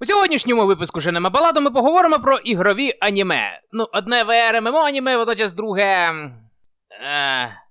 У сьогоднішньому випуску Женема Баладу ми поговоримо про ігрові аніме. Ну, одне VR ММО аніме, водночас друге. Е...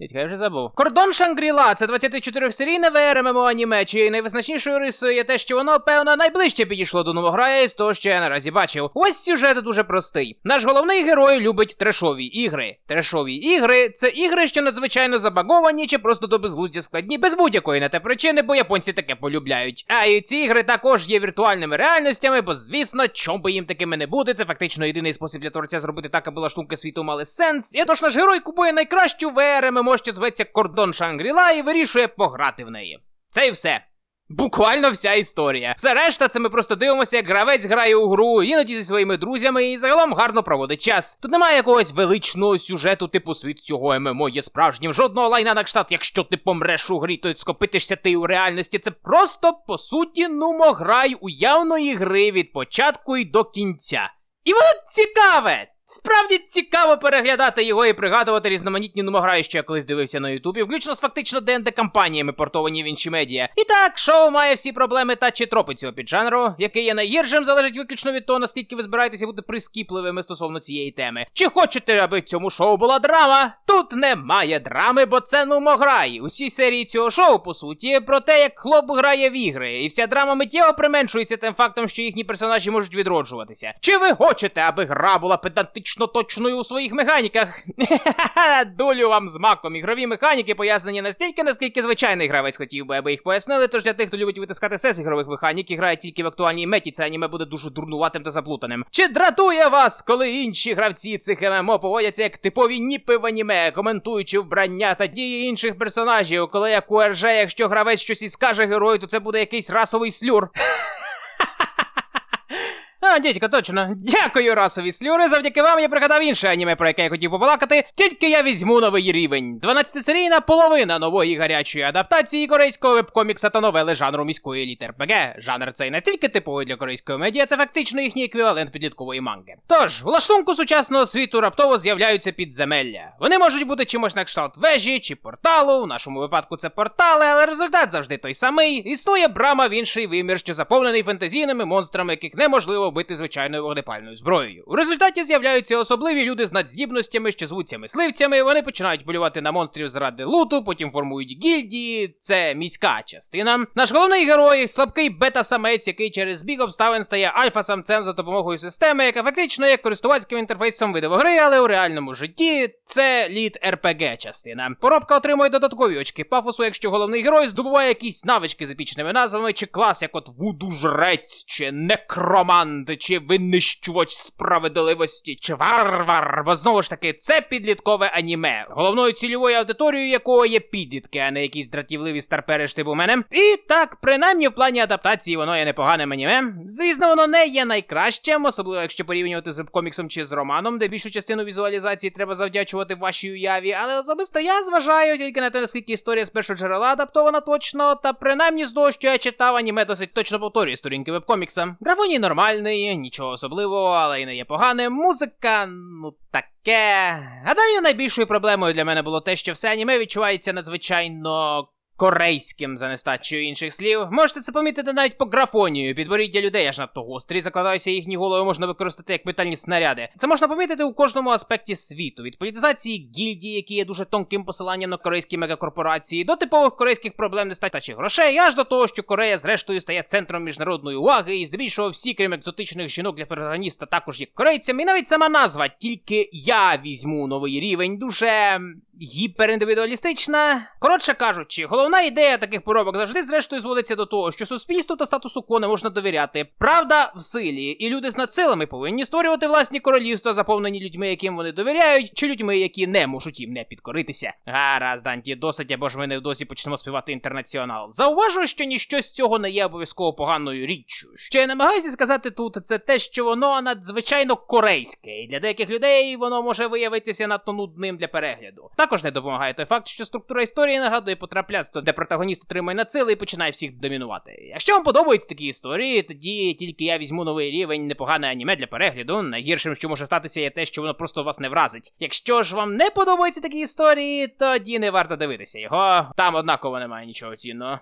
Я вже забув. Кордон Шангріла це 24-серійне VR ММО аніме, чиєю найвизначнішою рисою є те, що воно, певно, найближче підійшло до новограя із того, що я наразі бачив. Ось сюжет дуже простий. Наш головний герой любить трешові ігри. Трешові ігри це ігри, що надзвичайно забаговані чи просто до безглуздя складні, без будь-якої на те причини, бо японці таке полюбляють. А і ці ігри також є віртуальними реальностями, бо звісно, чом би їм такими не бути. Це фактично єдиний спосіб для творця зробити так, аби лаштунки світу мали сенс. І тож наш герой купує найкращу VR ММО, що зветься Кордон Шангріла, і вирішує пограти в неї. Це і все. Буквально вся історія. Все решта, це ми просто дивимося, як гравець грає у гру, іноді зі своїми друзями і загалом гарно проводить час. Тут немає якогось величного сюжету, типу світ цього ММО є справжнім. Жодного лайна на кшталт, якщо ти помреш у грі, то скопитишся ти у реальності. Це просто, по суті, нумо грай уявної гри від початку і до кінця. І воно цікаве! Справді цікаво переглядати його і пригадувати різноманітні нумограї, що я колись дивився на Ютубі, включно з фактично ДНД кампаніями, портовані в інші медіа. І так, шоу має всі проблеми та чи тропи цього піджанру, який є найгіршим, залежить виключно від того, наскільки ви збираєтеся бути прискіпливими стосовно цієї теми. Чи хочете, аби цьому шоу була драма? Тут немає драми, бо це нумограй. Усі серії цього шоу, по суті, про те, як хлоп грає в ігри, і вся драма миттєво применшується тим фактом, що їхні персонажі можуть відроджуватися. Чи ви хочете, аби гра була педантичною? точною у своїх механіках. Дулю вам з маком. Ігрові механіки пояснені настільки, наскільки звичайний гравець хотів би, аби їх пояснили. Тож для тих, хто любить витискати все з ігрових механік і грає тільки в актуальній меті, це аніме буде дуже дурнуватим та заплутаним. Чи дратує вас, коли інші гравці цих ММО поводяться як типові ніпи в аніме, коментуючи вбрання та дії інших персонажів, коли як у РЖ, якщо гравець щось і скаже герою, то це буде якийсь расовий слюр. А, дідько, точно. Дякую, расові слюри. Завдяки вам я пригадав інше аніме, про яке я хотів побалакати. Тільки я візьму новий рівень. 12-серійна половина нової гарячої адаптації корейського вебкомікса та новели жанру міської літер ПГ. Жанр цей настільки типовий для корейської медіа, це фактично їхній еквівалент підліткової манги. Тож, у лаштунку сучасного світу раптово з'являються підземелля. Вони можуть бути чимось на кшталт вежі чи порталу. У нашому випадку це портали, але результат завжди той самий. Існує брама в інший вимір, що заповнений фантазійними монстрами, яких неможливо вбити звичайною вогнепальною зброєю. У результаті з'являються особливі люди з надздібностями, що звуться мисливцями. Вони починають полювати на монстрів заради луту, потім формують гільдії. Це міська частина. Наш головний герой слабкий бета-самець, який через збіг обставин стає альфа-самцем за допомогою системи, яка фактично є користувацьким інтерфейсом видової гри, але у реальному житті це лід РПГ частина. Поробка отримує додаткові очки пафосу, якщо головний герой здобуває якісь навички з епічними назвами, чи клас, як от вуду жрець, чи некромант, чи винищувач справедливості, чи варвар. Бо знову ж таки, це підліткове аніме, головною цільовою аудиторією якого є підлітки, а не якісь дратівливі старпериш типу мене. І так, принаймні в плані адаптації воно є непоганим аніме. Звісно, воно не є найкращим, особливо якщо порівнювати з вебкоміксом чи з романом, де більшу частину візуалізації треба завдячувати вашій уяві. Але особисто я зважаю тільки на те, наскільки історія з першого джерела адаптована точно, та принаймні з того, що я читав, аніме досить точно повторює сторінки вебкомікса. Графоній нормальний, нічого особливого, але й не є погане. Музика, ну таке. Гадаю, найбільшою проблемою для мене було те, що все аніме відчувається надзвичайно. Корейським за нестачею інших слів. Можете це помітити навіть по графонію. Підборіддя людей аж надто гострі, закладаюся, їхні голови можна використати як метальні снаряди. Це можна помітити у кожному аспекті світу: від політизації гільдії, які є дуже тонким посиланням на корейські мегакорпорації, до типових корейських проблем нестачі грошей, аж до того, що Корея, зрештою, стає центром міжнародної уваги, і здебільшого всі, крім екзотичних жінок для протагоніста, також є корейцями. І навіть сама назва, тільки я візьму новий рівень, дуже гіперіндивідуалістична. Коротше кажучи, головна ідея таких поробок завжди, зрештою, зводиться до того, що суспільству та статусу не можна довіряти. Правда в силі, і люди з надсилами повинні створювати власні королівства, заповнені людьми, яким вони довіряють, чи людьми, які не можуть їм не підкоритися. Гаразд, Данті, досить, або ж ми невдовзі почнемо співати інтернаціонал. Зауважу, що ніщо з цього не є обов'язково поганою річчю. Що я намагаюся сказати тут, це те, що воно надзвичайно корейське, і для деяких людей воно може виявитися надто нудним для перегляду. Також не допомагає той факт, що структура історії нагадує потрапляцтво, де протагоніст отримує нацили і починає всіх домінувати. Якщо вам подобаються такі історії, тоді тільки я візьму новий рівень непогане аніме для перегляду. Найгіршим, що може статися, є те, що воно просто вас не вразить. Якщо ж вам не подобаються такі історії, тоді не варто дивитися його. Там однаково немає нічого цінного.